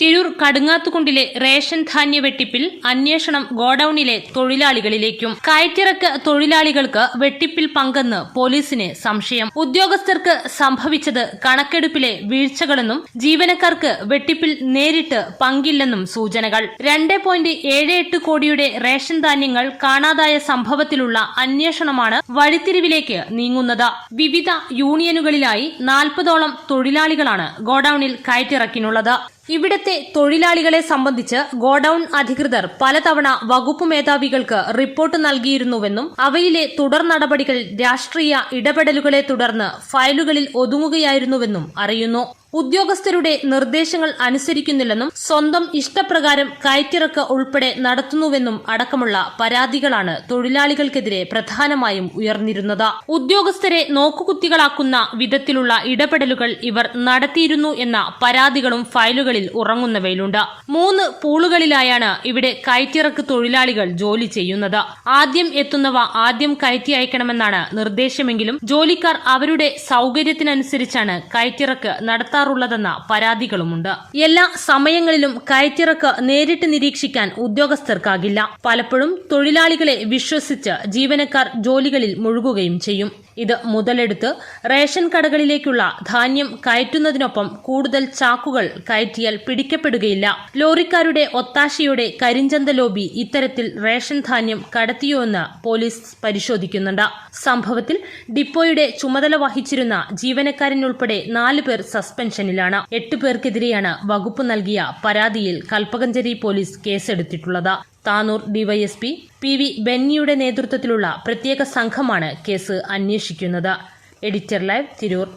Tirur കടുങ്ങാത്തുകുണ്ടിലെ ration ധാന്യ വെട്ടിപ്പിൽ അന്വേഷണം ഗോഡൌണിലെ തൊഴിലാളികളിലേക്കും കയറ്റിറക്ക് തൊഴിലാളികൾക്ക് വെട്ടിപ്പിൽ പങ്കെന്ന് പോലീസിന് സംശയം. ഉദ്യോഗസ്ഥർക്ക് സംഭവിച്ചത് കണക്കെടുപ്പിലെ വീഴ്ചകളെന്നും ജീവനക്കാർക്ക് വെട്ടിപ്പിൽ നേരിട്ട് പങ്കില്ലെന്നും സൂചനകൾ. രണ്ട് പോയിന്റ് ഏഴ് എട്ട് കോടിയുടെ റേഷൻ ധാന്യങ്ങൾ കാണാതായ സംഭവത്തിലുള്ള അന്വേഷണമാണ് വഴിത്തിരിവിലേക്ക് നീങ്ങുന്നത്. വിവിധ യൂണിയനുകളിലായി നാൽപ്പതോളം തൊഴിലാളികളാണ് ഗോഡൌണിൽ കയറ്റിറക്കിനുള്ളത്. ഇവിടത്തെ തൊഴിലാളികളെ സംബന്ധിച്ച് ഗോഡൌൺ അധികൃതർ പലതവണ വകുപ്പ് മേധാവികൾക്ക് റിപ്പോർട്ട് നൽകിയിരുന്നുവെന്നും അവയിലെ തുടർ നടപടികൾ രാഷ്ട്രീയ ഇടപെടലുകളെ തുടർന്ന് ഫയലുകളിൽ ഒതുങ്ങുകയായിരുന്നുവെന്നും അറിയുന്നു. ഉദ്യോഗസ്ഥരുടെ നിർദ്ദേശങ്ങൾ അനുസരിക്കുന്നില്ലെന്നും സ്വന്തം ഇഷ്ടപ്രകാരം കയറ്റിറക്ക ഉൾപ്പെടെ നടത്തുന്നുവെന്നും അടക്കമുള്ള പരാതികളാണ് തൊഴിലാളികൾക്കെതിരെ പ്രധാനമായും ഉയർന്നിരുന്നത്. ഉദ്യോഗസ്ഥരെ നോക്കുകുത്തികളാക്കുന്ന വിധത്തിലുള്ള ഇടപെടലുകൾ ഇവർ നടത്തിയിരുന്നു എന്ന പരാതികളും ഫയലുകളിൽ ഉറങ്ങുന്നവയിലുണ്ട്. മൂന്ന് പൂളുകളിലായാണ് ഇവിടെ കയറ്റിറക്ക് തൊഴിലാളികൾ ജോലി ചെയ്യുന്നത്. ആദ്യം എത്തുന്നവ ആദ്യം കയറ്റി അയക്കണമെന്നാണ് നിർദ്ദേശമെങ്കിലും ജോലിക്കാർ അവരുടെ സൗകര്യത്തിനനുസരിച്ചാണ് കയറ്റിറക്ക് നടത്താറുള്ളതെന്ന പരാതികളുമുണ്ട്. എല്ലാ സമയങ്ങളിലും കയറ്റിറക്ക് നേരിട്ട് നിരീക്ഷിക്കാൻ ഉദ്യോഗസ്ഥർക്കാകില്ല. പലപ്പോഴും തൊഴിലാളികളെ വിശ്വസിച്ച് ജീവനക്കാർ ജോലികളിൽ മുഴുകുകയും ചെയ്യും. ഇത് മുതലെടുത്ത് റേഷൻ കടകളിലേക്കുള്ള ധാന്യം കയറ്റുന്നതിനൊപ്പം കൂടുതൽ ചാക്കുകൾ കയറ്റിയാൽ പിടിക്കപ്പെടുകയില്ല. ലോറിക്കാരുടെ ഒത്താശയോടെ കരിഞ്ചന്ത ലോബി ഇത്തരത്തിൽ റേഷൻ ധാന്യം കടത്തിയോ എന്ന് പോലീസ് പരിശോധിക്കുന്നുണ്ട്. സംഭവത്തിൽ ഡിപ്പോയുടെ ചുമതല വഹിച്ചിരുന്ന ജീവനക്കാരനുൾപ്പെടെ നാല് പേർ സസ്പെൻഷനിലാണ്. എട്ട് പേർക്കെതിരെയാണ് വകുപ്പ് നൽകിയ പരാതിയിൽ കൽപ്പകഞ്ചേരി പോലീസ് കേസെടുത്തിട്ടുള്ളത്. താനൂർ ഡിവൈഎസ്പി പി വി ബെന്നിയുടെ നേതൃത്വത്തിലുള്ള പ്രത്യേക സംഘമാണ് കേസ് അന്വേഷിക്കുന്നത്. Editor live Tirur.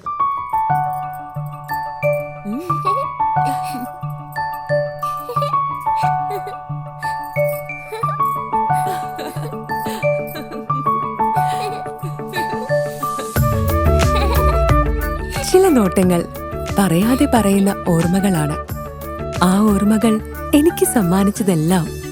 ചില നോട്ടങ്ങൾ പറയാതെ പറയുന്ന ഓർമ്മകളാണ്. ആ ഓർമ്മകൾ എനിക്ക് സമ്മാനിച്ചതെല്ലാം